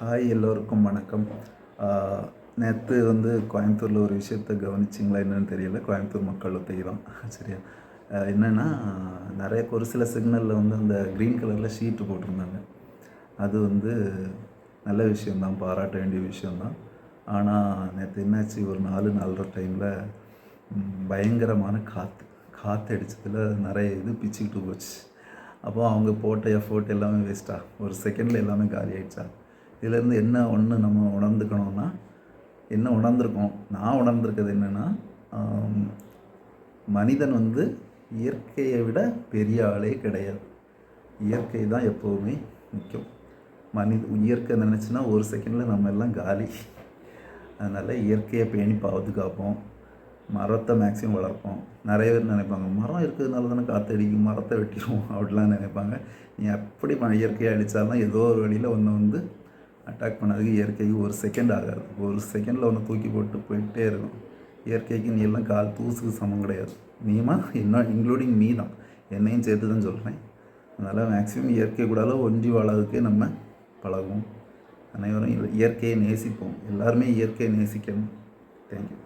Hi எல்லோருக்கும் வணக்கம். நேற்று வந்து கோயம்புத்தூரில் ஒரு விஷயத்த கவனிச்சிங்களா என்னென்னு தெரியல. கோயம்புத்தூர் மக்கள் ஒத்திகை தான். சரியா? என்னென்னா நிறைய ஒரு சில சிக்னலில் வந்து அந்த க்ரீன் கலரில் ஷீட்டு போட்டிருந்தாங்க. அது வந்து நல்ல விஷயந்தான் பாராட்ட வேண்டிய விஷயந்தான் ஆனால் நேற்று என்னாச்சு? ஒரு நாலு நாலரை டைமில் பயங்கரமான காற்று காற்று அடித்ததில் நிறைய இது பிச்சுக்கிட்டு போச்சு. அப்போ அவங்க போட்ட எஃபோர்ட் எல்லாமே வேஸ்ட்டாக ஒரு செகண்டில் எல்லாமே காலி ஆகிடுச்சா இதுலேருந்து என்ன ஒன்று நம்ம உணர்ந்துக்கணும்னா என்ன உணர்ந்திருக்கோம் நான் உணர்ந்திருக்கிறது என்னென்னா மனிதன் வந்து இயற்கையை விட பெரிய ஆளே கிடையாது. இயற்கை தான் எப்போவுமே முக்கியம் மனித இயற்கை நினச்சுன்னா ஒரு செகண்டில் நம்ம எல்லாம் காலி. அதனால் இயற்கையை பேணி பாதுகாப்போம் மரத்தை மேக்ஸிமம் வளர்ப்போம். நிறைய பேர் நினைப்பாங்க மரம் இருக்கிறதுனால தானே காற்று அடிக்கும் மரத்தை வெட்டிடுவோம் அப்படிலாம் நினைப்பாங்க. நீ எப்படி இயற்கையாக இயற்கையை அழித்தாலும் ஏதோ ஒரு வழியில் ஒன்று வந்து அட்டாக் பண்ணதுக்கு இயற்கைக்கு ஒரு செகண்ட் ஆகாது. ஒரு செகண்டில் ஒன்று தூக்கி போட்டு போயிட்டே இருக்கும். இயற்கைக்கு நீ எல்லாம் கால் தூசுக்கு சமம் கிடையாது. நீமா இன்னும் இன்க்ளூடிங் மீ தான். என்னையும் சேர்த்து தான் சொல்கிறேன் அதனால் மேக்ஸிமம் இயற்கை கூடால ஒன்றி வாழறதுக்கே நம்ம பழகுவோம். அனைவரும் இயற்கையை நேசிப்போம். எல்லாருமே இயற்கையை நேசிக்கணும். தேங்க்யூ